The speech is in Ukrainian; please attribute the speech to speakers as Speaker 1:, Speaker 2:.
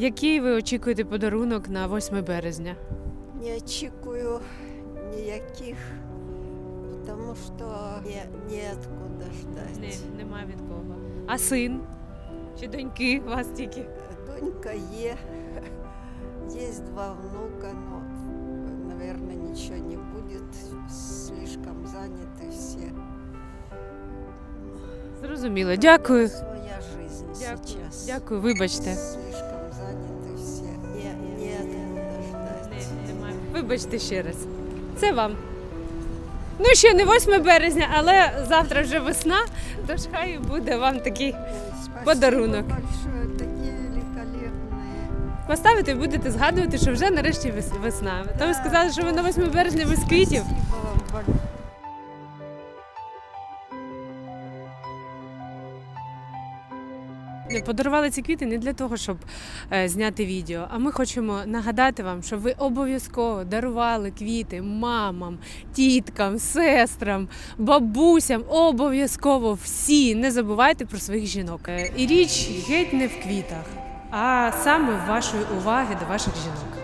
Speaker 1: Який ви очікуєте подарунок на 8 березня?
Speaker 2: Не очікую ніяких, тому що не, неоткуда ждать.
Speaker 1: немає від кого. А син? Чи доньки у вас тільки?
Speaker 2: Донька є, є два внука, но, наверное, ничего не будет. Слишком заняты все.
Speaker 1: Зрозуміло, дякую.
Speaker 2: Своя жизнь
Speaker 1: Дякую, дякую, вибачте.
Speaker 2: Слишком
Speaker 1: Вибачте ще раз. Це вам. Ну, ще не 8 березня, але завтра вже весна, тож хай буде вам такий.
Speaker 2: Спасибо
Speaker 1: Подарунок.
Speaker 2: большое, такі.
Speaker 1: Поставите і будете згадувати, що вже нарешті вес- весна. То ви сказали, що ви на 8 березня без квітів. Подарували ці квіти не для того, щоб е, зняти відео. А ми хочемо нагадати вам, щоб ви обов'язково дарували квіти мамам, тіткам, сестрам, бабусям. Обов'язково всі не забувайте про своїх жінок. Е, І річ геть не в квітах, а саме вашої уваги до ваших жінок.